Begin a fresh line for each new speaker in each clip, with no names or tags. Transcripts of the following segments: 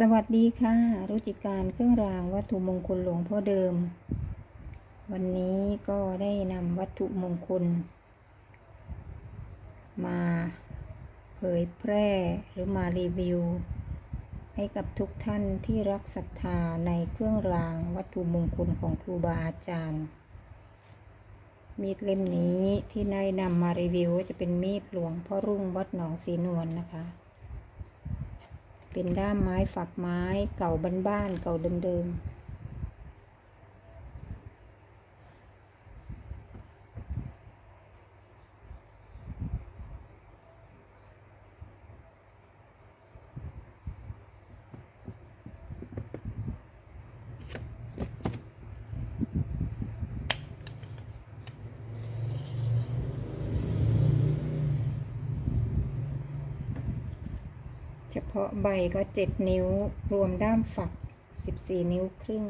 สวัสดีค่ะ รุจิการเครื่องรางวัตถุมงคลหลวงพ่อเดิม วันนี้ก็ได้นำวัตถุมงคล มาเผยแพร่หรือมารีวิว ให้กับทุกท่านที่รักศรัทธาในเครื่องรางวัตถุมงคลของครูบาอาจารย์ มีดเล่มนี้ที่นายนำมารีวิวจะเป็นมีดหลวงพ่อรุ่งวัดหนองสีนวลนะคะ เป็นด้ามไม้ฝักไม้เก่าบ้านๆเก่าเดิมๆ เฉพาะใบก็เจ็ดนิ้ว รวมด้ามฝักสิบสี่นิ้วครึ่ง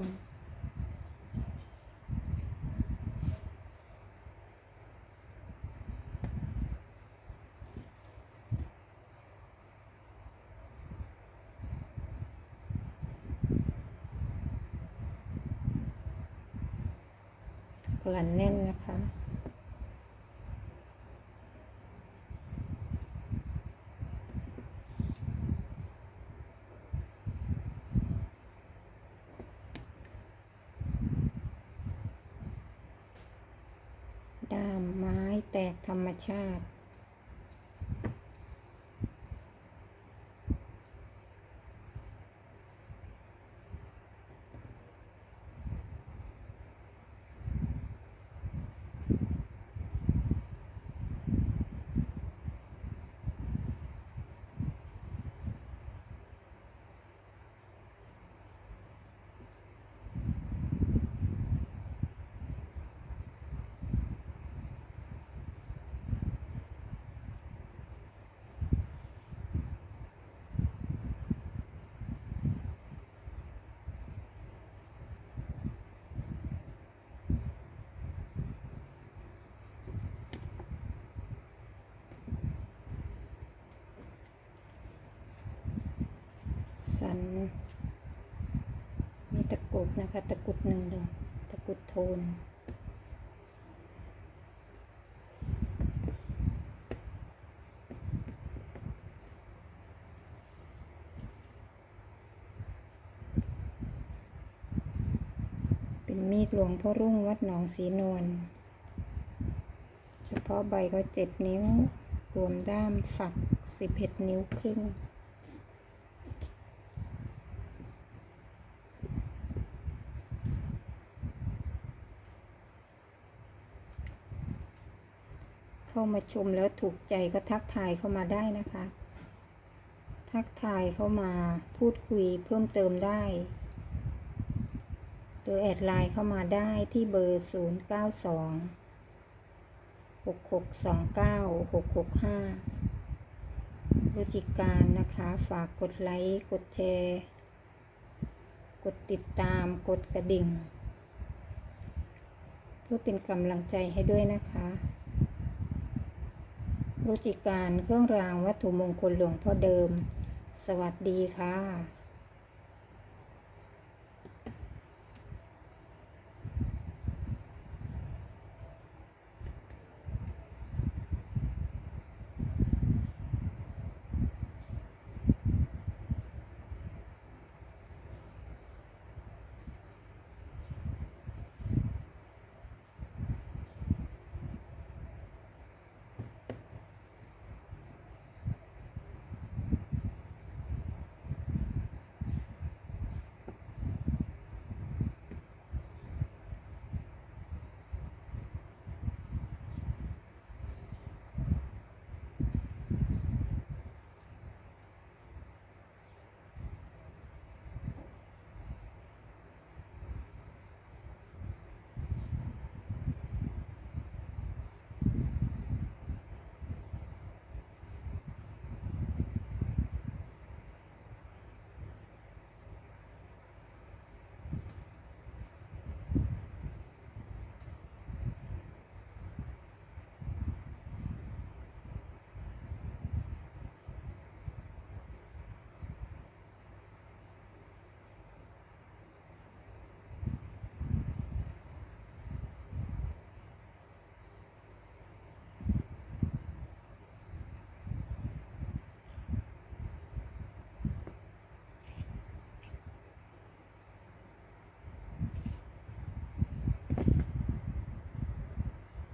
กลั่นแน่นนะคะ ด้ามไม้แตก ธรรมชาติ สัน มีตะกุดนะคะ ตะกุดหนึ่งดอกตะกุดโทน เป็นมีดหลวงพ่อรุ่งวัดหนองสีนวล เฉพาะใบก็เจ็ดนิ้ว รวมด้ามฝักสิบเอ็ดนิ้วครึ่ง เข้ามาชมแล้วถูกใจก็ทักทายเข้ามาได้นะคะ ทักทายเข้ามาพูดคุยเพิ่มเติมได้ โดยแอดไลน์เข้ามาได้ที่เบอร์ 0 9 2 6 6 2 9 6 6 5รุจิการนะคะ ฝากกดไลค์ กดแชร์ กดติดตาม กดกระดิ่ง เพื่อเป็นกำลังใจให้ด้วยนะคะ รุจิการเครื่องรางวัตถุมงคลหลวงพ่อเดิม สวัสดีค่ะ